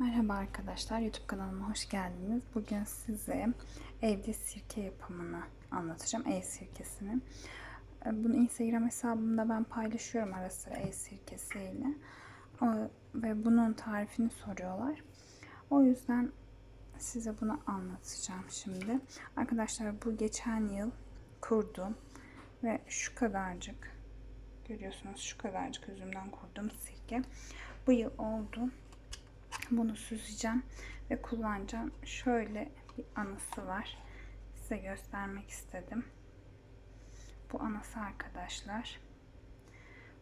Merhaba arkadaşlar, YouTube kanalıma hoş geldiniz. Bugün size evde sirke yapımını anlatacağım, ev sirkesini. Ee, Bunu Instagram hesabımda ben paylaşıyorum ara sıra ev sirkesiyle. O- Ve bunun tarifini soruyorlar. O yüzden size bunu anlatacağım şimdi. Arkadaşlar bu geçen yıl kurdum ve şu kadarcık görüyorsunuz şu kadarcık üzümden kurduğum sirke. Bu yıl oldu. Bunu süzeceğim ve kullanacağım. Şöyle bir anısı var. Size göstermek istedim. Bu anası arkadaşlar.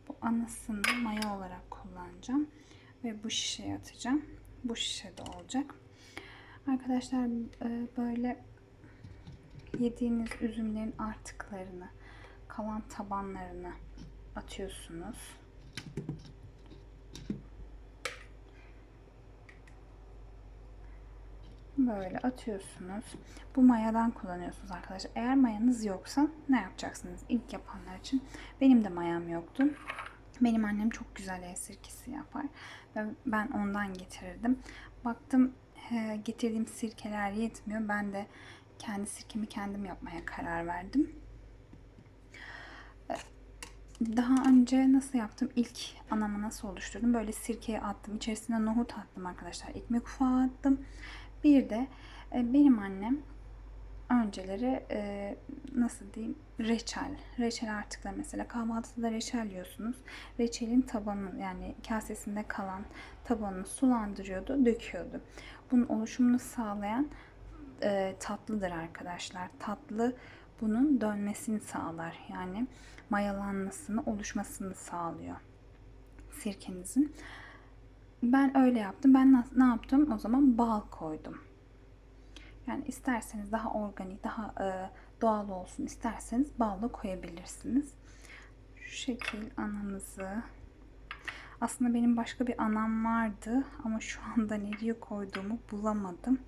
Bu anısını maya olarak kullanacağım. Ve bu şişeye atacağım. Bu şişede olacak. Arkadaşlar e, böyle yediğiniz üzümlerin artıklarını, kalan tabanlarını atıyorsunuz. Böyle atıyorsunuz. Bu mayadan kullanıyorsunuz arkadaşlar. Eğer mayanız yoksa ne yapacaksınız? İlk yapanlar için. Benim de mayam yoktu. Benim annem çok güzel ev sirkesi yapar. Ben ondan getirirdim. Baktım getirdiğim sirkeler yetmiyor. Ben de kendi sirkemi kendim yapmaya karar verdim. Daha önce nasıl yaptım? İlk anamı nasıl oluşturdum? Böyle sirkeye attım. İçerisine nohut attım arkadaşlar. Ekmek ufağı attım. Bir de e, benim annem önceleri e, nasıl diyeyim reçel. Reçel artıklar mesela kahvaltıda reçel yiyorsunuz. Reçelin tabanı yani kasesinde kalan tabanını sulandırıyordu, döküyordu. Bunun oluşumunu sağlayan e, tatlıdır arkadaşlar. Tatlı bunun dönmesini sağlar. Yani mayalanmasını, oluşmasını sağlıyor sirkenizin. Ben öyle yaptım. Ben ne yaptım? O zaman bal koydum. Yani isterseniz daha organik, daha e, doğal olsun isterseniz bal da koyabilirsiniz. Şu şekil anamızı. Aslında benim başka bir anam vardı ama şu anda nereye koyduğumu bulamadım.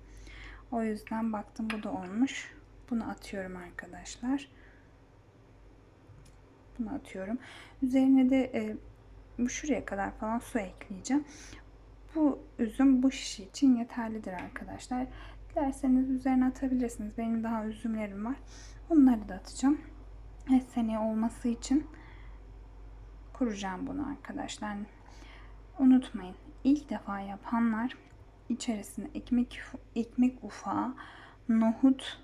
O yüzden baktım bu da olmuş. Bunu atıyorum arkadaşlar. Bunu atıyorum. Üzerine de e, şuraya kadar falan su ekleyeceğim. Bu üzüm bu şişi için yeterlidir arkadaşlar. Dilerseniz üzerine atabilirsiniz. Benim daha üzümlerim var. Onları da atacağım. Seneye olması için kuracağım bunu arkadaşlar. Unutmayın. ilk defa yapanlar içerisine ekmek ekmek ufağı, nohut,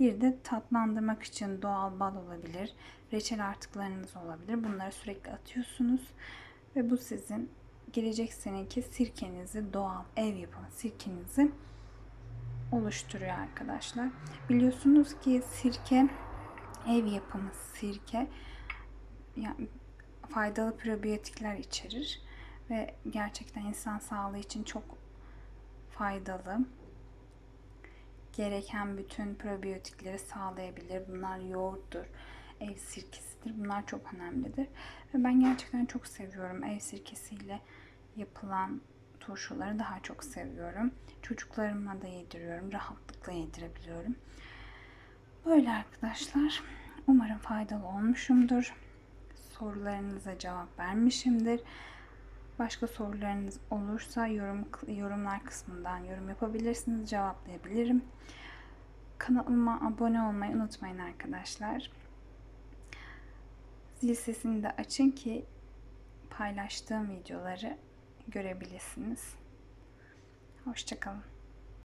bir de tatlandırmak için doğal bal olabilir. Reçel artıklarınız olabilir. Bunları sürekli atıyorsunuz. Ve bu sizin gelecek seneki sirkenizi, doğal ev yapımı sirkenizi oluşturuyor arkadaşlar. Biliyorsunuz ki sirke, ev yapımı sirke yani faydalı probiyotikler içerir ve gerçekten insan sağlığı için çok faydalı gereken bütün probiyotikleri sağlayabilir. Bunlar yoğurttur, ev sirkesidir. Bunlar çok önemlidir. Ve ben gerçekten çok seviyorum ev sirkesiyle yapılan turşuları daha çok seviyorum. Çocuklarıma da yediriyorum. Rahatlıkla yedirebiliyorum. Böyle arkadaşlar. Umarım faydalı olmuşumdur. Sorularınıza cevap vermişimdir. Başka sorularınız olursa yorum yorumlar kısmından yorum yapabilirsiniz. Cevaplayabilirim. Kanalıma abone olmayı unutmayın arkadaşlar. Zil sesini de açın ki paylaştığım videoları görebilirsiniz. Hoşçakalın.